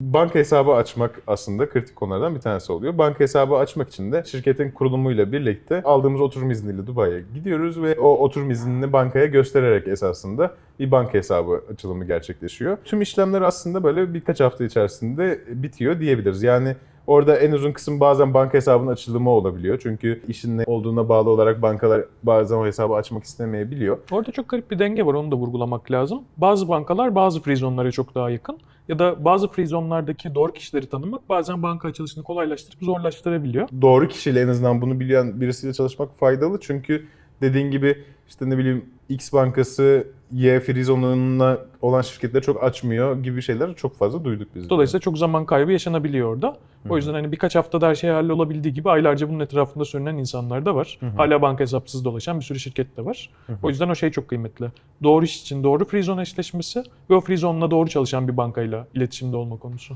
Banka hesabı açmak aslında kritik konulardan bir tanesi oluyor. Banka hesabı açmak için de şirketin kurulumuyla birlikte aldığımız oturum izniyle Dubai'ye gidiyoruz ve o oturum iznini bankaya göstererek esasında bir banka hesabı açılımı gerçekleşiyor. Tüm işlemler aslında böyle birkaç hafta içerisinde bitiyor diyebiliriz. Yani Orada en uzun kısım bazen banka hesabının açılımı olabiliyor. Çünkü işin ne olduğuna bağlı olarak bankalar bazen o hesabı açmak istemeyebiliyor. Orada çok garip bir denge var onu da vurgulamak lazım. Bazı bankalar bazı free çok daha yakın. Ya da bazı free doğru kişileri tanımak bazen banka açılışını kolaylaştırıp zorlaştırabiliyor. Doğru kişiyle en azından bunu bilen birisiyle çalışmak faydalı. Çünkü dediğin gibi işte ne bileyim X bankası Y free olan şirketleri çok açmıyor gibi şeyler çok fazla duyduk biz. de. Dolayısıyla çok zaman kaybı yaşanabiliyor orada. O yüzden hani birkaç haftada her şey hallolabildiği gibi aylarca bunun etrafında sürünen insanlar da var. Hala banka hesapsız dolaşan bir sürü şirket de var. O yüzden o şey çok kıymetli. Doğru iş için doğru free zone eşleşmesi ve o free zone'la doğru çalışan bir bankayla iletişimde olma konusu.